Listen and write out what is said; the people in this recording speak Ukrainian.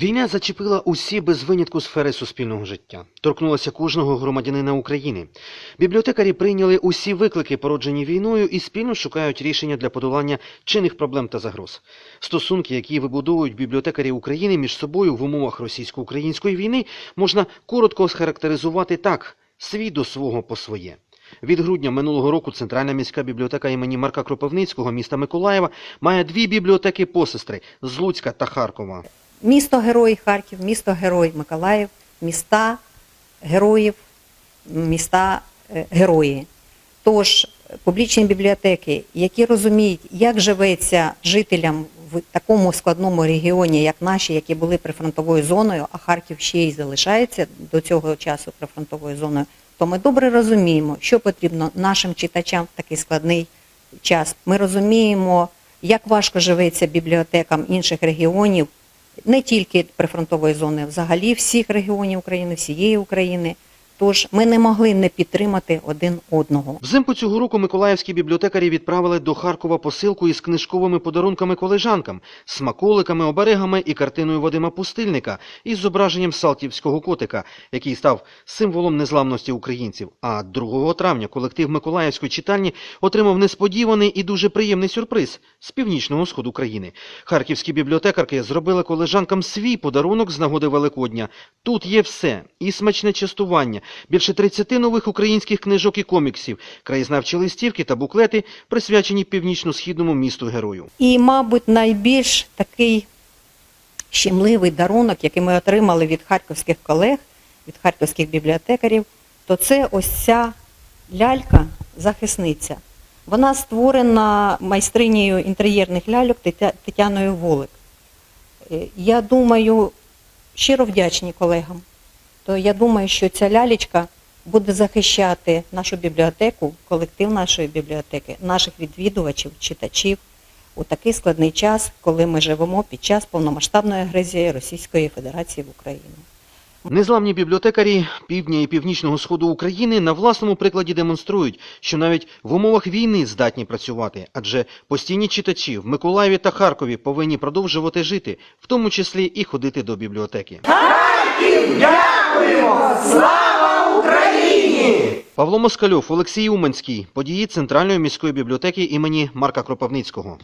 Війна зачепила усі без винятку сфери суспільного життя, торкнулася кожного громадянина України. Бібліотекарі прийняли усі виклики, породжені війною, і спільно шукають рішення для подолання чинних проблем та загроз. Стосунки, які вибудовують бібліотекарі України між собою в умовах російсько-української війни, можна коротко схарактеризувати так: свій до свого по своє. Від грудня минулого року Центральна міська бібліотека імені Марка Кропивницького міста Миколаєва має дві бібліотеки посестри з Луцька та Харкова. Місто Герой Харків, місто Герой Миколаїв, міста героїв, міста е, герої. Тож публічні бібліотеки, які розуміють, як живеться жителям в такому складному регіоні, як наші, які були прифронтовою зоною, а Харків ще й залишається до цього часу прифронтовою зоною, то ми добре розуміємо, що потрібно нашим читачам в такий складний час. Ми розуміємо, як важко живеться бібліотекам інших регіонів, не тільки прифронтової зони, взагалі всіх регіонів України, всієї України. Тож ми не могли не підтримати один одного. Взимку цього року миколаївські бібліотекарі відправили до Харкова посилку із книжковими подарунками колежанкам, смаколиками, оберегами і картиною Вадима Пустильника із зображенням салтівського котика, який став символом незламності українців. А 2 травня колектив Миколаївської читальні отримав несподіваний і дуже приємний сюрприз з північного сходу країни. Харківські бібліотекарки зробили колежанкам свій подарунок з нагоди Великодня. Тут є все: і смачне частування, більше 30 нових українських книжок і коміксів, краєзнавчі листівки та буклети, присвячені північно-східному місту герою. І, мабуть, найбільш такий щемливий дарунок, який ми отримали від харківських колег, від харківських бібліотекарів, то це ось ця лялька-захисниця. Вона створена майстринею інтер'єрних ляльок Тетяною Волик. Е, Я думаю, щиро вдячні колегам. То я думаю, що ця лялечка буде захищати нашу бібліотеку, колектив нашої бібліотеки, наших відвідувачів, читачів у такий складний час, коли ми живемо під час повномасштабної агресії Російської Федерації в Україну. Незламні бібліотекарі півдня і північного сходу України на власному прикладі демонструють, що навіть в умовах війни здатні працювати, адже постійні читачі в Миколаєві та Харкові повинні продовжувати жити, в тому числі і ходити до бібліотеки. Павло Москальов, Олексій Уманський, події Центральної міської бібліотеки імені Марка Кропивницького.